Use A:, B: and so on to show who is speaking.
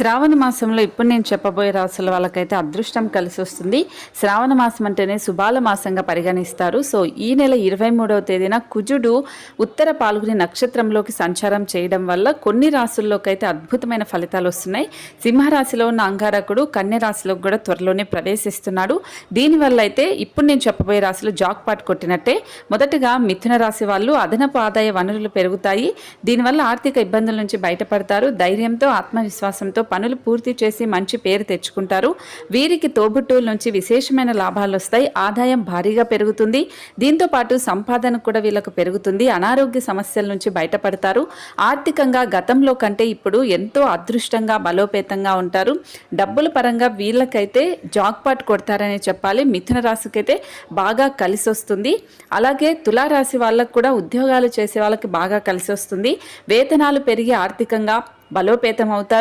A: శ్రావణ మాసంలో ఇప్పుడు నేను చెప్పబోయే రాసుల వాళ్ళకైతే అదృష్టం కలిసి వస్తుంది. శ్రావణ మాసం అంటేనే శుభాల మాసంగా పరిగణిస్తారు. సో ఈ నెల ఇరవై మూడవ తేదీన కుజుడు ఉత్తర పాల్గొని నక్షత్రంలోకి సంచారం చేయడం వల్ల కొన్ని రాసుల్లోకైతే అద్భుతమైన ఫలితాలు వస్తున్నాయి. సింహరాశిలో ఉన్న అంగారకుడు కన్య రాశిలోకి కూడా త్వరలోనే ప్రవేశిస్తున్నాడు. దీనివల్ల అయితే ఇప్పుడు నేను చెప్పబోయే రాశులు జాక్ పాట్ కొట్టినట్టే. మొదటగా మిథున రాశి వాళ్ళు అదనపు ఆదాయ వనరులు పెరుగుతాయి. దీనివల్ల ఆర్థిక ఇబ్బందుల నుంచి బయటపడతారు. ధైర్యంతో ఆత్మవిశ్వాసంతో పనులు పూర్తి చేసి మంచి పేరు తెచ్చుకుంటారు. వీరికి తోబుట్టువుల నుంచి విశేషమైన లాభాలు వస్తాయి. ఆదాయం భారీగా పెరుగుతుంది. దీంతో పాటు సంపాదన కూడా వీళ్ళకు పెరుగుతుంది. అనారోగ్య సమస్యల నుంచి బయటపడతారు. ఆర్థికంగా గతంలో కంటే ఇప్పుడు ఎంతో అదృష్టంగా బలోపేతంగా ఉంటారు. డబ్బుల పరంగా వీళ్ళకైతే జాక్పాట్ కొడతారని చెప్పాలి. మిథున రాశికైతే బాగా కలిసి వస్తుంది. అలాగే తులారాశి వాళ్ళకు కూడా ఉద్యోగాలు చేసే వాళ్ళకి బాగా కలిసి వస్తుంది. వేతనాలు పెరిగి ఆర్థికంగా బలోపేతం అవుతారు